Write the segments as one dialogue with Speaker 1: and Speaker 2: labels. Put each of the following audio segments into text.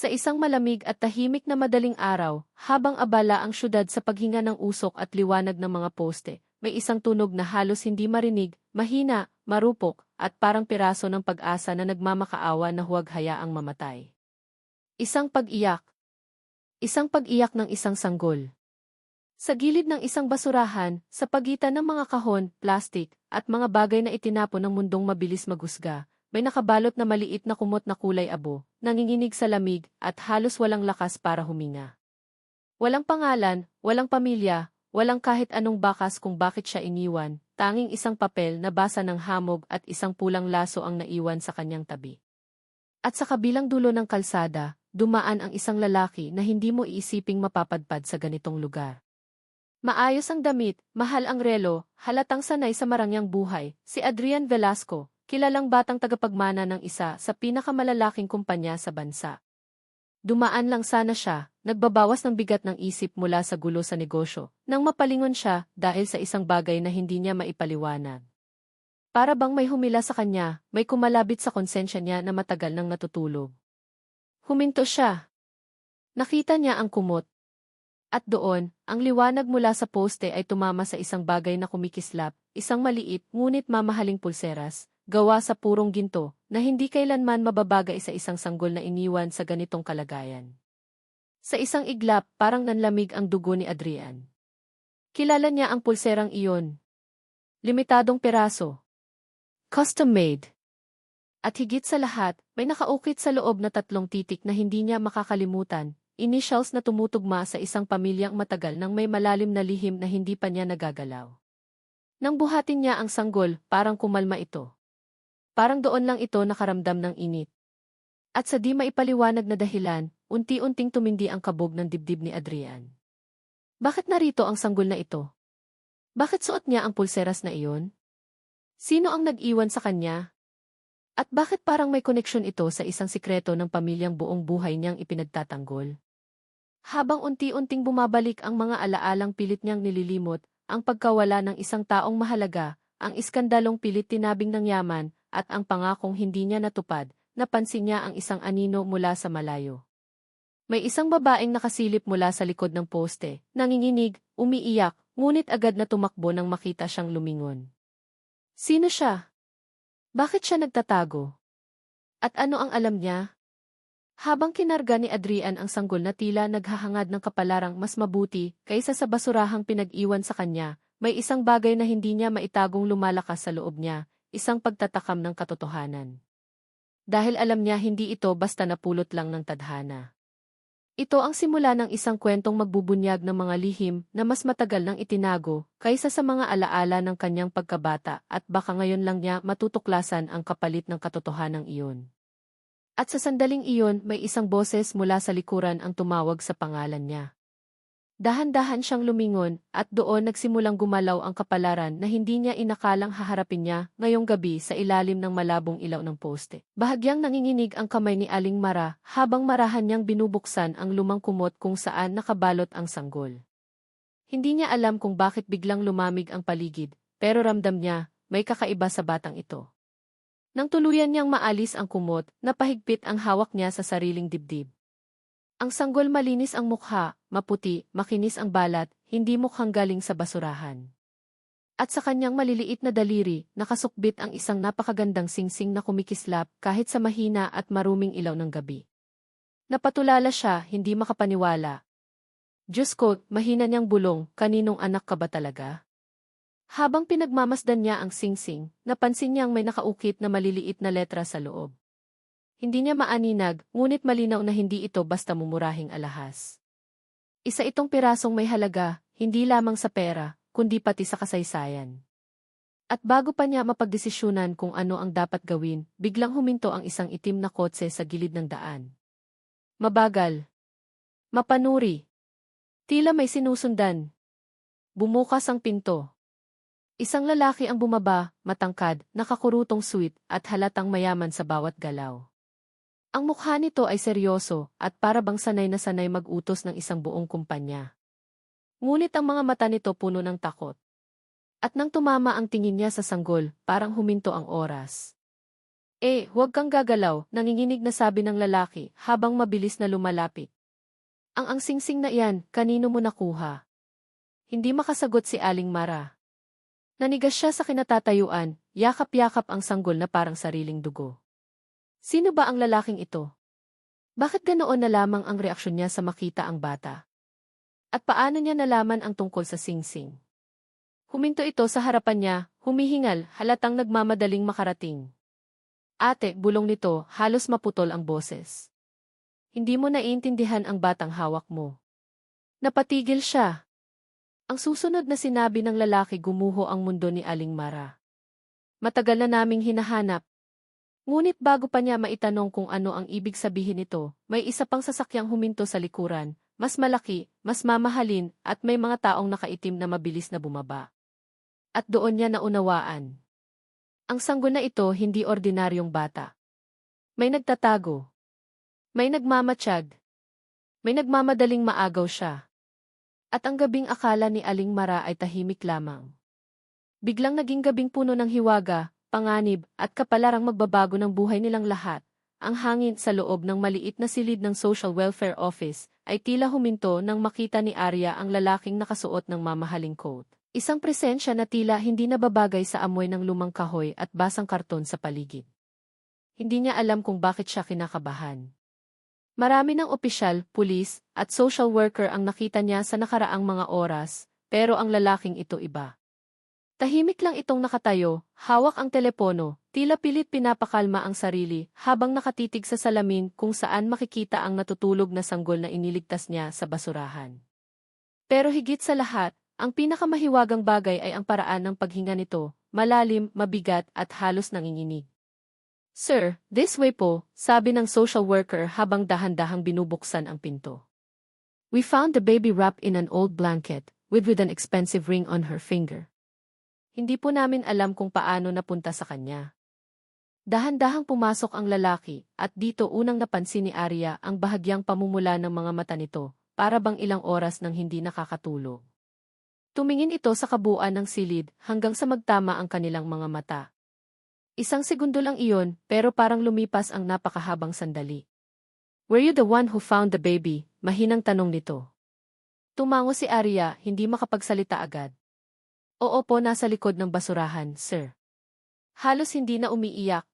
Speaker 1: Sa isang malamig at tahimik na madaling araw, habang abala ang syudad sa paghinga ng usok at liwanag ng mga poste, may isang tunog na halos hindi marinig, mahina, marupok, at parang piraso ng pag-asa na nagmamakaawa na huwag hayaang mamatay. Isang pag-iyak. Isang pag-iyak ng isang sanggol. Sa gilid ng isang basurahan, sa pagitan ng mga kahon, plastik, at mga bagay na itinapon ng mundong mabilis maghusga, may nakabalot na maliit na kumot na kulay abo, nanginginig sa lamig, at halos walang lakas para huminga. Walang pangalan, walang pamilya, walang kahit anong bakas kung bakit siya iniwan, tanging isang papel na basa ng hamog at isang pulang laso ang naiwan sa kanyang tabi. At sa kabilang dulo ng kalsada, dumaan ang isang lalaki na hindi mo iisiping mapapadpad sa ganitong lugar. Maayos ang damit, mahal ang relo, halatang sanay sa marangyang buhay, si Adrian Velasco, kilalang batang tagapagmana ng isa sa pinakamalalaking kumpanya sa bansa. Dumaan lang sana siya, nagbabawas ng bigat ng isip mula sa gulo sa negosyo, nang mapalingon siya dahil sa isang bagay na hindi niya maipaliwanag. Para bang may humila sa kanya, may kumalabit sa konsensya niya na matagal nang natutulog. Huminto siya. Nakita niya ang kumot, at doon, ang liwanag mula sa poste ay tumama sa isang bagay na kumikislap, isang maliit ngunit mamahaling pulseras, gawa sa purong ginto, na hindi kailanman mababagay sa isang sanggol na iniwan sa ganitong kalagayan. Sa isang iglap, parang nanlamig ang dugo ni Adrian. Kilala niya ang pulserang iyon. Limitadong peraso. Custom-made. At higit sa lahat, may nakaukit sa loob na tatlong titik na hindi niya makakalimutan, initials na tumutugma sa isang pamilyang matagal nang may malalim na lihim na hindi pa niya nagagalaw. Nang buhatin niya ang sanggol, parang kumalma ito. Parang doon lang ito nakaramdam ng init. At sa di maipaliwanag na dahilan, unti-unting tumindi ang kabog ng dibdib ni Adrian. Bakit narito ang sanggol na ito? Bakit suot niya ang pulseras na iyon? Sino ang nag-iwan sa kanya? At bakit parang may koneksyon ito sa isang sikreto ng pamilyang buong buhay niyang ipinagtatanggol? Habang unti-unting bumabalik ang mga alaalang pilit niyang nililimot, ang pagkawala ng isang taong mahalaga, ang iskandalong pilit tinabing ng yaman, at ang pangakong hindi niya natupad, napansin niya ang isang anino mula sa malayo. May isang babaeng nakasilip mula sa likod ng poste, nanginginig, umiiyak, ngunit agad na tumakbo nang makita siyang lumingon. Sino siya? Bakit siya nagtatago? At ano ang alam niya? Habang kinarga ni Adrian ang sanggol na tila naghahangad ng kapalarang mas mabuti kaysa sa basurahang pinag-iwan sa kanya, may isang bagay na hindi niya maitagong lumalakas sa loob niya, isang pagtatakam ng katotohanan. Dahil alam niya hindi ito basta napulot lang ng tadhana. Ito ang simula ng isang kwentong magbubunyag ng mga lihim na mas matagal nang itinago kaysa sa mga alaala ng kanyang pagkabata at baka ngayon lang niya matutuklasan ang kapalit ng katotohanan iyon. At sa sandaling iyon may isang boses mula sa likuran ang tumawag sa pangalan niya. Dahan-dahan siyang lumingon at doon nagsimulang gumalaw ang kapalaran na hindi niya inakalang haharapin niya ngayong gabi sa ilalim ng malabong ilaw ng poste. Bahagyang nanginginig ang kamay ni Aling Mara habang marahan niyang binubuksan ang lumang kumot kung saan nakabalot ang sanggol. Hindi niya alam kung bakit biglang lumamig ang paligid, pero ramdam niya, may kakaiba sa batang ito. Nang tuluyan niyang maalis ang kumot, napahigpit ang hawak niya sa sariling dibdib. Ang sanggol malinis ang mukha, maputi, makinis ang balat, hindi mukhang galing sa basurahan. At sa kanyang maliliit na daliri, nakasukbit ang isang napakagandang singsing na kumikislap kahit sa mahina at maruming ilaw ng gabi. Napatulala siya, hindi makapaniwala. Diyos ko, mahina niyang bulong, kaninong anak ka ba talaga? Habang pinagmamasdan niya ang singsing, napansin niyang may nakaukit na maliliit na letra sa loob. Hindi niya maaninag, ngunit malinaw na hindi ito basta mumurahing alahas. Isa itong pirasong may halaga, hindi lamang sa pera, kundi pati sa kasaysayan. At bago pa niya mapagdesisyonan kung ano ang dapat gawin, biglang huminto ang isang itim na kotse sa gilid ng daan. Mabagal. Mapanuri. Tila may sinusundan. Bumukas ang pinto. Isang lalaki ang bumaba, matangkad, nakakurutong sweet, at halatang mayaman sa bawat galaw. Ang mukha nito ay seryoso, at para bang sanay na sanay mag-utos ng isang buong kumpanya. Ngunit ang mga mata nito puno ng takot. At nang tumama ang tingin niya sa sanggol, parang huminto ang oras. Eh, huwag kang gagalaw, nanginginig na sabi ng lalaki habang mabilis na lumalapit. Ang ang singsing na iyan, kanino mo nakuha? Hindi makasagot si Aling Mara. Nanigas siya sa kinatatayuan, yakap-yakap ang sanggol na parang sariling dugo. Sino ba ang lalaking ito? Bakit ganoon na lamang ang reaksyon niya sa makita ang bata? At paano niya nalaman ang tungkol sa singsing? Huminto ito sa harapan niya, humihingal, halatang nagmamadaling makarating. Ate, bulong nito, halos maputol ang boses. Hindi mo naiintindihan ang batang hawak mo. Napatigil siya. Ang susunod na sinabi ng lalaki gumuho ang mundo ni Aling Mara. Matagal na naming hinahanap. Ngunit bago pa niya maitanong kung ano ang ibig sabihin nito, may isa pang sasakyang huminto sa likuran, mas malaki, mas mamahalin, at may mga taong nakaitim na mabilis na bumaba. At doon niya naunawaan. Ang sanggol na ito hindi ordinaryong bata. May nagtatago. May nagmamatsyag. May nagmamadaling maagaw siya. At ang gabing akala ni Aling Mara ay tahimik lamang. Biglang naging gabing puno ng hiwaga, panganib, at kapalarang magbabago ng buhay nilang lahat. Ang hangin sa loob ng maliit na silid ng Social Welfare Office ay tila huminto nang makita ni Arya ang lalaking nakasuot ng mamahaling coat. Isang presensya na tila hindi nababagay sa amoy ng lumang kahoy at basang karton sa paligid. Hindi niya alam kung bakit siya kinakabahan. Marami ng opisyal, pulis, at social worker ang nakita niya sa nakaraang mga oras, pero ang lalaking ito iba. Tahimik lang itong nakatayo, hawak ang telepono, tila pilit pinapakalma ang sarili habang nakatitig sa salamin kung saan makikita ang natutulog na sanggol na iniligtas niya sa basurahan. Pero higit sa lahat, ang pinakamahiwagang bagay ay ang paraan ng paghinga nito, malalim, mabigat at halos nanginginig. Sir, this way po, sabi ng social worker habang dahan-dahang binubuksan ang pinto. We found the baby wrapped in an old blanket, with with an expensive ring on her finger. Hindi po namin alam kung paano napunta sa kanya. Dahan-dahang pumasok ang lalaki, at dito unang napansin ni Arya ang bahagyang pamumula ng mga mata nito, para bang ilang oras nang hindi nakakatulog. Tumingin ito sa kabuuan ng silid hanggang sa magtama ang kanilang mga mata. Isang segundo lang iyon, pero parang lumipas ang napakahabang sandali. Were you the one who found the baby? Mahinang tanong nito. Tumango si Arya, hindi makapagsalita agad. Oo po, nasa likod ng basurahan, sir. Halos hindi na umiiyak.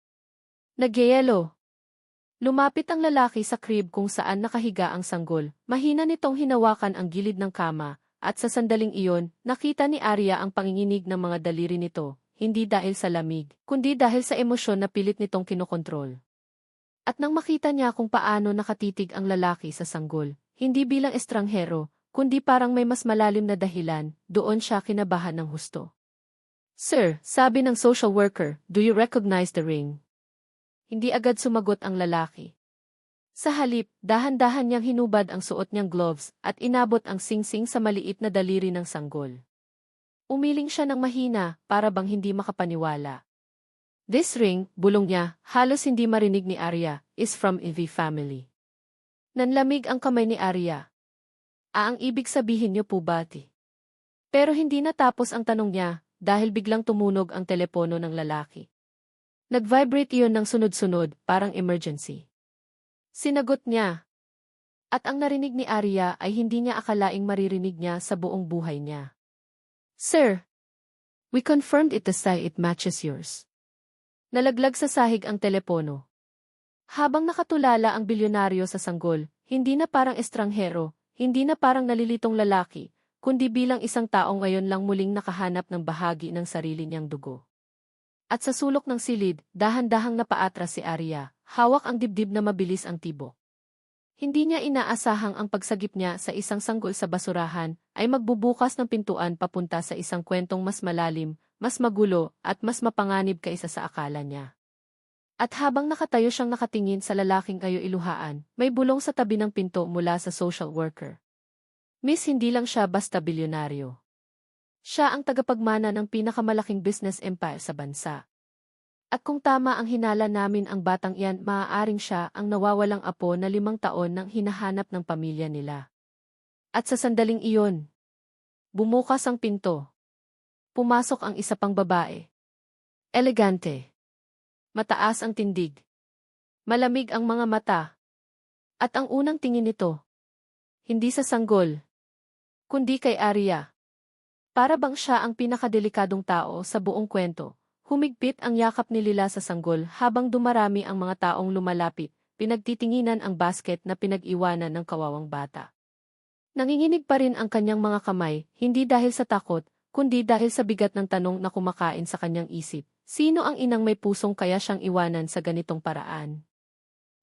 Speaker 1: Nagyayelo. Lumapit ang lalaki sa crib kung saan nakahiga ang sanggol. Mahina nitong hinawakan ang gilid ng kama, at sa sandaling iyon, nakita ni Arya ang panginginig ng mga daliri nito, hindi dahil sa lamig, kundi dahil sa emosyon na pilit nitong kinokontrol. At nang makita niya kung paano nakatitig ang lalaki sa sanggol, hindi bilang estranghero, kundi parang may mas malalim na dahilan, doon siya kinabahan ng husto. Sir, sabi ng social worker, do you recognize the ring? Hindi agad sumagot ang lalaki. Sa halip, dahan-dahan niyang hinubad ang suot niyang gloves at inabot ang singsing sa maliit na daliri ng sanggol. Umiling siya ng mahina para bang hindi makapaniwala. This ring, bulong niya, halos hindi marinig ni Arya, is from Evie family. Nanlamig ang kamay ni Arya. Ah, ang ibig sabihin niyo po bati. Pero hindi natapos ang tanong niya dahil biglang tumunog ang telepono ng lalaki. Nag-vibrate iyon ng sunod-sunod, parang emergency. Sinagot niya. At ang narinig ni Arya ay hindi niya akalaing maririnig niya sa buong buhay niya. Sir, we confirmed it the it matches yours. Nalaglag sa sahig ang telepono. Habang nakatulala ang bilyonaryo sa sanggol, hindi na parang estranghero, hindi na parang nalilitong lalaki, kundi bilang isang tao ngayon lang muling nakahanap ng bahagi ng sarili niyang dugo. At sa sulok ng silid, dahan-dahang napaatras si Arya, Hawak ang dibdib na mabilis ang tibo. Hindi niya inaasahang ang pagsagip niya sa isang sanggol sa basurahan ay magbubukas ng pintuan papunta sa isang kwentong mas malalim, mas magulo, at mas mapanganib kaysa sa akala niya. At habang nakatayo siyang nakatingin sa lalaking kayo iluhaan, may bulong sa tabi ng pinto mula sa social worker. Miss hindi lang siya basta bilyonaryo. Siya ang tagapagmana ng pinakamalaking business empire sa bansa. At kung tama ang hinala namin ang batang iyan, maaaring siya ang nawawalang apo na limang taon nang hinahanap ng pamilya nila. At sa sandaling iyon, bumukas ang pinto. Pumasok ang isa pang babae. Elegante. Mataas ang tindig. Malamig ang mga mata. At ang unang tingin nito, hindi sa sanggol, kundi kay Arya. Para bang siya ang pinakadelikadong tao sa buong kwento. Humigpit ang yakap ni Lila sa sanggol habang dumarami ang mga taong lumalapit, pinagtitinginan ang basket na pinag-iwanan ng kawawang bata. Nanginginig pa rin ang kanyang mga kamay, hindi dahil sa takot, kundi dahil sa bigat ng tanong na kumakain sa kanyang isip. Sino ang inang may pusong kaya siyang iwanan sa ganitong paraan?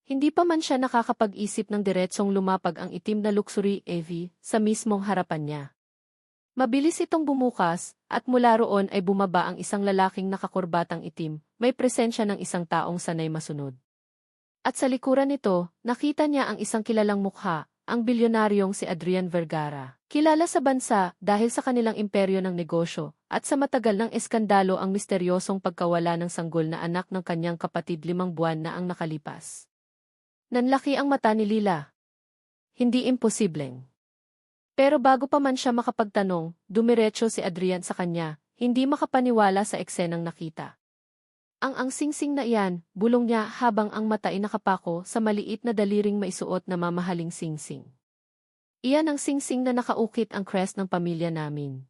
Speaker 1: Hindi pa man siya nakakapag-isip ng diretsong lumapag ang itim na luxury AV sa mismong harapan niya. Mabilis itong bumukas, at mula roon ay bumaba ang isang lalaking nakakurbatang itim, may presensya ng isang taong sanay masunod. At sa likuran nito, nakita niya ang isang kilalang mukha, ang bilyonaryong si Adrian Vergara. Kilala sa bansa dahil sa kanilang imperyo ng negosyo, at sa matagal ng eskandalo ang misteryosong pagkawala ng sanggol na anak ng kanyang kapatid limang buwan na ang nakalipas. Nanlaki ang mata ni Lila. Hindi imposibleng. Pero bago pa man siya makapagtanong, dumiretso si Adrian sa kanya, hindi makapaniwala sa eksenang nakita. Ang ang singsing na iyan, bulong niya habang ang mata ay nakapako sa maliit na daliring maisuot na mamahaling singsing. Iyan ang singsing na nakaukit ang crest ng pamilya namin.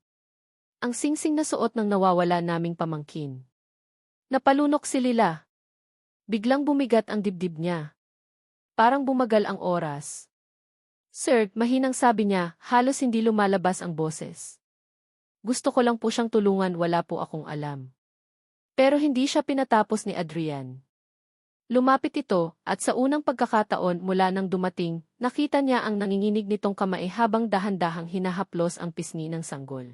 Speaker 1: Ang singsing na suot ng nawawala naming pamangkin. Napalunok si Lila. Biglang bumigat ang dibdib niya. Parang bumagal ang oras. Sir, mahinang sabi niya, halos hindi lumalabas ang boses. Gusto ko lang po siyang tulungan, wala po akong alam. Pero hindi siya pinatapos ni Adrian. Lumapit ito, at sa unang pagkakataon mula nang dumating, nakita niya ang nanginginig nitong kamay habang dahan-dahang hinahaplos ang pisngi ng sanggol.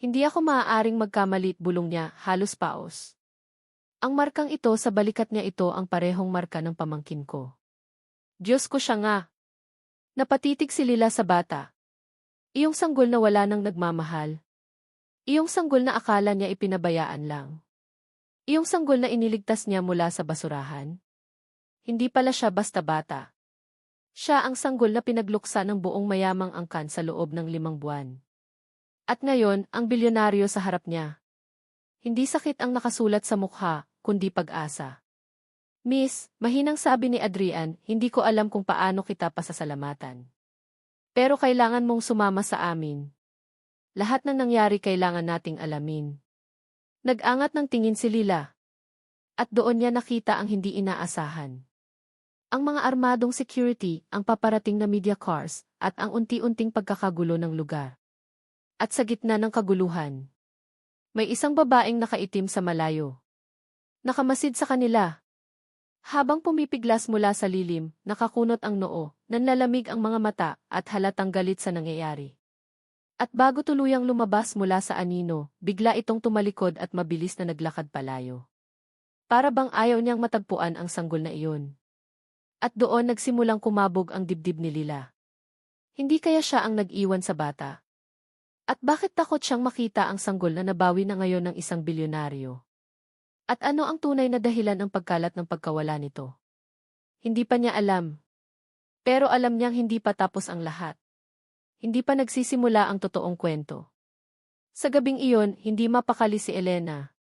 Speaker 1: Hindi ako maaaring magkamalit bulong niya, halos paos. Ang markang ito sa balikat niya ito ang parehong marka ng pamangkin ko. Diyos ko siya nga, Napatitig si Lila sa bata. Iyong sanggol na wala nang nagmamahal. Iyong sanggol na akala niya ipinabayaan lang. Iyong sanggol na iniligtas niya mula sa basurahan. Hindi pala siya basta bata. Siya ang sanggol na pinagluksa ng buong mayamang angkan sa loob ng limang buwan. At ngayon, ang bilyonaryo sa harap niya. Hindi sakit ang nakasulat sa mukha, kundi pag-asa. Miss, mahinang sabi ni Adrian, hindi ko alam kung paano kita pasasalamatan. Pero kailangan mong sumama sa amin. Lahat ng nangyari kailangan nating alamin. Nag-angat ng tingin si Lila. At doon niya nakita ang hindi inaasahan. Ang mga armadong security, ang paparating na media cars, at ang unti-unting pagkakagulo ng lugar. At sa gitna ng kaguluhan, may isang babaeng nakaitim sa malayo. Nakamasid sa kanila, habang pumipiglas mula sa lilim, nakakunot ang noo, nanlalamig ang mga mata, at halatang galit sa nangyayari. At bago tuluyang lumabas mula sa anino, bigla itong tumalikod at mabilis na naglakad palayo. Para bang ayaw niyang matagpuan ang sanggol na iyon. At doon nagsimulang kumabog ang dibdib ni Lila. Hindi kaya siya ang nag-iwan sa bata? At bakit takot siyang makita ang sanggol na nabawi na ngayon ng isang bilyonaryo? At ano ang tunay na dahilan ng pagkalat ng pagkawala nito? Hindi pa niya alam. Pero alam niyang hindi pa tapos ang lahat. Hindi pa nagsisimula ang totoong kwento. Sa gabing iyon, hindi mapakali si Elena.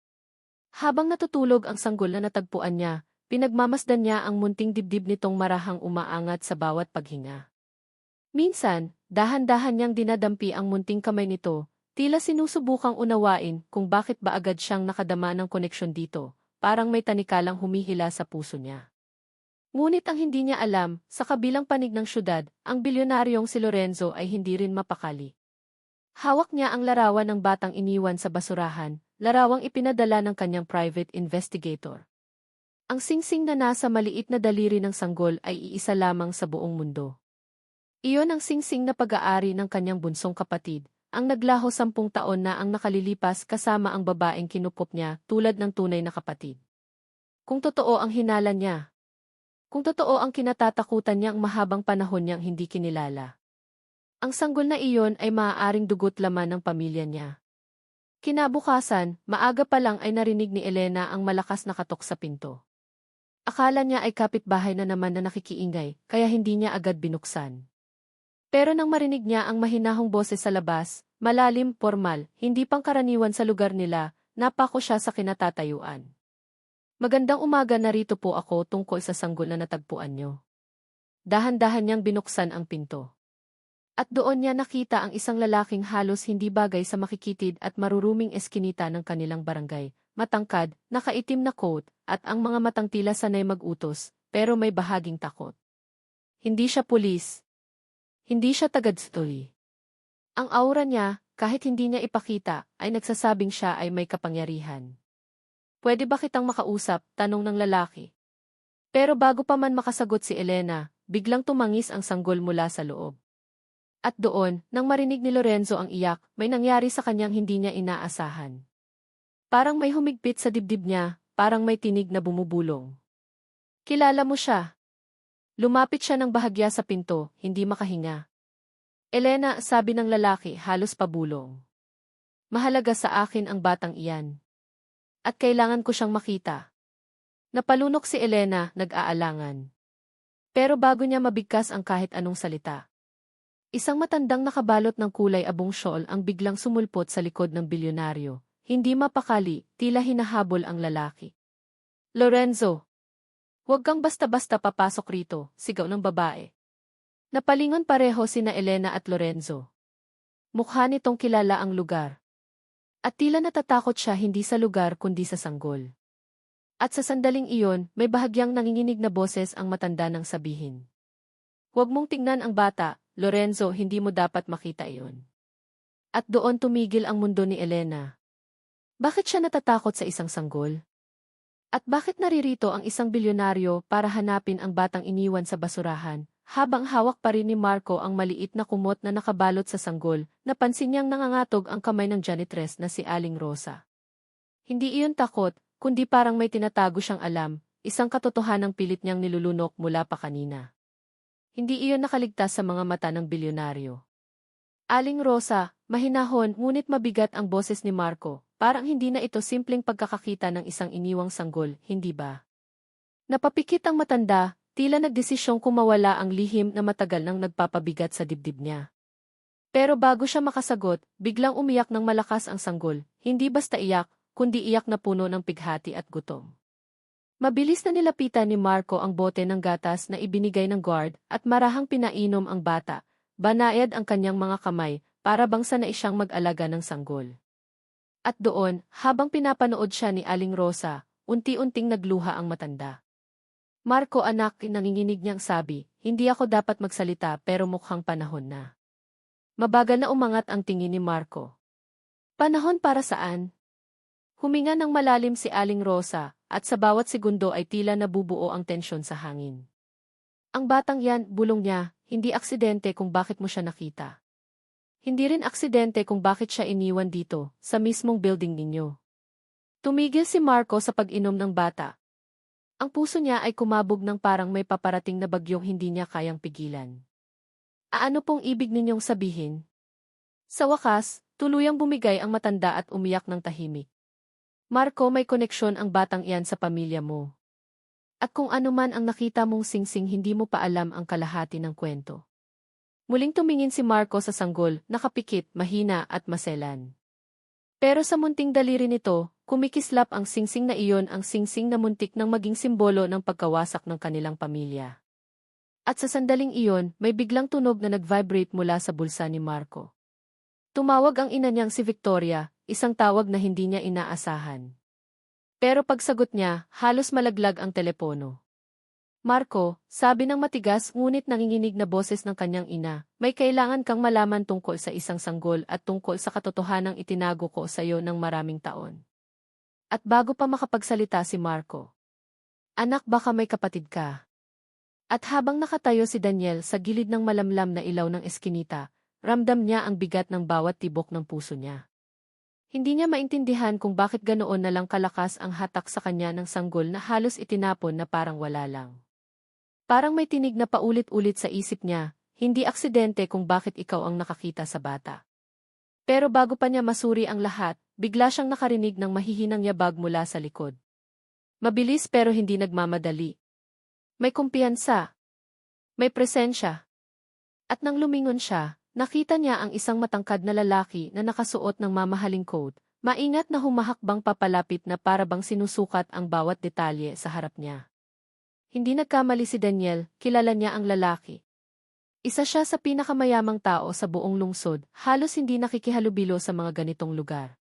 Speaker 1: Habang natutulog ang sanggol na natagpuan niya, pinagmamasdan niya ang munting dibdib nitong marahang umaangat sa bawat paghinga. Minsan, dahan-dahan niyang dinadampi ang munting kamay nito, Tila sinusubukang unawain kung bakit ba agad siyang nakadama ng koneksyon dito, parang may tanikalang humihila sa puso niya. Ngunit ang hindi niya alam, sa kabilang panig ng syudad, ang bilyonaryong si Lorenzo ay hindi rin mapakali. Hawak niya ang larawan ng batang iniwan sa basurahan, larawang ipinadala ng kanyang private investigator. Ang singsing na nasa maliit na daliri ng sanggol ay iisa lamang sa buong mundo. Iyon ang singsing na pag-aari ng kanyang bunsong kapatid, ang naglaho sampung taon na ang nakalilipas kasama ang babaeng kinupop niya tulad ng tunay na kapatid. Kung totoo ang hinala niya. Kung totoo ang kinatatakutan niyang mahabang panahon niyang hindi kinilala. Ang sanggol na iyon ay maaaring dugot laman ng pamilya niya. Kinabukasan, maaga pa lang ay narinig ni Elena ang malakas na katok sa pinto. Akala niya ay kapitbahay na naman na nakikiingay, kaya hindi niya agad binuksan. Pero nang marinig niya ang mahinahong boses sa labas, malalim, formal, hindi pangkaraniwan sa lugar nila, napako siya sa kinatatayuan. Magandang umaga narito po ako tungkol sa sanggol na natagpuan nyo. Dahan-dahan niyang binuksan ang pinto. At doon niya nakita ang isang lalaking halos hindi bagay sa makikitid at maruruming eskinita ng kanilang barangay, matangkad, nakaitim na coat, at ang mga matang tila sanay mag-utos, pero may bahaging takot. Hindi siya pulis. Hindi siya tagad-story. Ang aura niya, kahit hindi niya ipakita, ay nagsasabing siya ay may kapangyarihan. Pwede ba kitang makausap? Tanong ng lalaki. Pero bago pa man makasagot si Elena, biglang tumangis ang sanggol mula sa loob. At doon, nang marinig ni Lorenzo ang iyak, may nangyari sa kanyang hindi niya inaasahan. Parang may humigpit sa dibdib niya, parang may tinig na bumubulong. Kilala mo siya. Lumapit siya ng bahagya sa pinto, hindi makahinga. Elena, sabi ng lalaki, halos pabulong. Mahalaga sa akin ang batang iyan at kailangan ko siyang makita. Napalunok si Elena, nag-aalangan. Pero bago niya mabigkas ang kahit anong salita. Isang matandang nakabalot ng kulay abong shawl ang biglang sumulpot sa likod ng bilyonaryo. Hindi mapakali, tila hinahabol ang lalaki. Lorenzo! Huwag kang basta-basta papasok rito, sigaw ng babae. Napalingon pareho sina Elena at Lorenzo. Mukha nitong kilala ang lugar. At tila natatakot siya hindi sa lugar kundi sa sanggol. At sa sandaling iyon, may bahagyang nanginginig na boses ang matanda ng sabihin. Huwag mong tingnan ang bata, Lorenzo, hindi mo dapat makita iyon. At doon tumigil ang mundo ni Elena. Bakit siya natatakot sa isang sanggol? At bakit naririto ang isang bilyonaryo para hanapin ang batang iniwan sa basurahan, habang hawak pa rin ni Marco ang maliit na kumot na nakabalot sa sanggol, napansin niyang nangangatog ang kamay ng janitress na si Aling Rosa. Hindi iyon takot, kundi parang may tinatago siyang alam, isang katotohanang pilit niyang nilulunok mula pa kanina. Hindi iyon nakaligtas sa mga mata ng bilyonaryo. Aling Rosa, mahinahon ngunit mabigat ang boses ni Marco, parang hindi na ito simpleng pagkakakita ng isang iniwang sanggol, hindi ba? Napapikit ang matanda, Tila nagdesisyong kumawala ang lihim na matagal nang nagpapabigat sa dibdib niya. Pero bago siya makasagot, biglang umiyak ng malakas ang sanggol, hindi basta iyak, kundi iyak na puno ng pighati at gutom. Mabilis na nilapitan ni Marco ang bote ng gatas na ibinigay ng guard at marahang pinainom ang bata, banayad ang kanyang mga kamay, para bang sanay siyang mag-alaga ng sanggol. At doon, habang pinapanood siya ni Aling Rosa, unti-unting nagluha ang matanda. Marco anak, nanginginig niyang sabi, hindi ako dapat magsalita pero mukhang panahon na. Mabagal na umangat ang tingin ni Marco. Panahon para saan? Huminga ng malalim si Aling Rosa, at sa bawat segundo ay tila nabubuo ang tensyon sa hangin. Ang batang yan, bulong niya, hindi aksidente kung bakit mo siya nakita. Hindi rin aksidente kung bakit siya iniwan dito, sa mismong building ninyo. Tumigil si Marco sa pag-inom ng bata, ang puso niya ay kumabog ng parang may paparating na bagyong hindi niya kayang pigilan. Aano pong ibig ninyong sabihin? Sa wakas, tuluyang bumigay ang matanda at umiyak ng tahimik. Marco, may koneksyon ang batang iyan sa pamilya mo. At kung ano man ang nakita mong singsing hindi mo pa alam ang kalahati ng kwento. Muling tumingin si Marco sa sanggol, nakapikit, mahina at maselan. Pero sa munting daliri nito, Kumikislap ang singsing na iyon ang singsing na muntik nang maging simbolo ng pagkawasak ng kanilang pamilya. At sa sandaling iyon, may biglang tunog na nag-vibrate mula sa bulsa ni Marco. Tumawag ang ina niyang si Victoria, isang tawag na hindi niya inaasahan. Pero pagsagot niya, halos malaglag ang telepono. Marco, sabi ng matigas ngunit nanginginig na boses ng kanyang ina, may kailangan kang malaman tungkol sa isang sanggol at tungkol sa katotohanang itinago ko sa iyo ng maraming taon. At bago pa makapagsalita si Marco. Anak baka may kapatid ka. At habang nakatayo si Daniel sa gilid ng malamlam na ilaw ng eskinita, ramdam niya ang bigat ng bawat tibok ng puso niya. Hindi niya maintindihan kung bakit ganoon na lang kalakas ang hatak sa kanya ng sanggol na halos itinapon na parang wala lang. Parang may tinig na paulit-ulit sa isip niya, hindi aksidente kung bakit ikaw ang nakakita sa bata. Pero bago pa niya masuri ang lahat, bigla siyang nakarinig ng mahihinang yabag mula sa likod. Mabilis pero hindi nagmamadali. May kumpiyansa. May presensya. At nang lumingon siya, nakita niya ang isang matangkad na lalaki na nakasuot ng mamahaling coat, Maingat na humahakbang papalapit na para bang sinusukat ang bawat detalye sa harap niya. Hindi nagkamali si Daniel, kilala niya ang lalaki. Isa siya sa pinakamayamang tao sa buong lungsod, halos hindi nakikihalubilo sa mga ganitong lugar.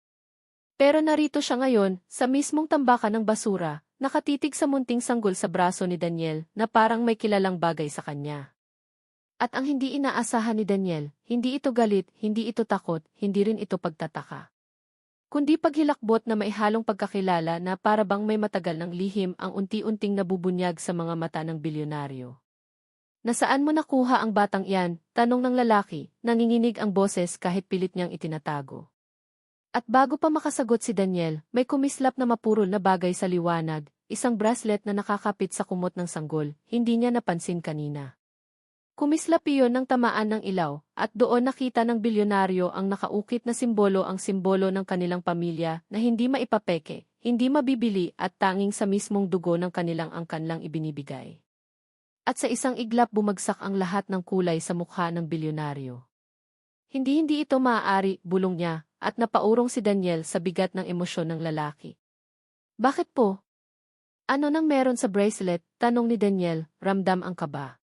Speaker 1: Pero narito siya ngayon, sa mismong tambakan ng basura, nakatitig sa munting sanggol sa braso ni Daniel na parang may kilalang bagay sa kanya. At ang hindi inaasahan ni Daniel, hindi ito galit, hindi ito takot, hindi rin ito pagtataka. Kundi paghilakbot na may halong pagkakilala na para bang may matagal ng lihim ang unti-unting nabubunyag sa mga mata ng bilyonaryo. Nasaan mo nakuha ang batang iyan? Tanong ng lalaki, nanginginig ang boses kahit pilit niyang itinatago. At bago pa makasagot si Daniel, may kumislap na mapurol na bagay sa liwanag, isang bracelet na nakakapit sa kumot ng sanggol, hindi niya napansin kanina. Kumislap iyon ng tamaan ng ilaw, at doon nakita ng bilyonaryo ang nakaukit na simbolo ang simbolo ng kanilang pamilya na hindi maipapeke, hindi mabibili at tanging sa mismong dugo ng kanilang angkan lang ibinibigay. At sa isang iglap bumagsak ang lahat ng kulay sa mukha ng bilyonaryo. Hindi-hindi ito maaari, bulong niya, at napaurong si Daniel sa bigat ng emosyon ng lalaki. Bakit po? Ano nang meron sa bracelet? Tanong ni Daniel, ramdam ang kaba.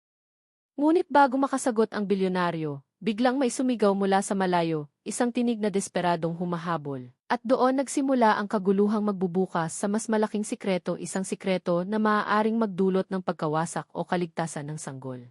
Speaker 1: Ngunit bago makasagot ang bilyonaryo, biglang may sumigaw mula sa malayo, isang tinig na desperadong humahabol. At doon nagsimula ang kaguluhang magbubukas sa mas malaking sikreto isang sikreto na maaaring magdulot ng pagkawasak o kaligtasan ng sanggol.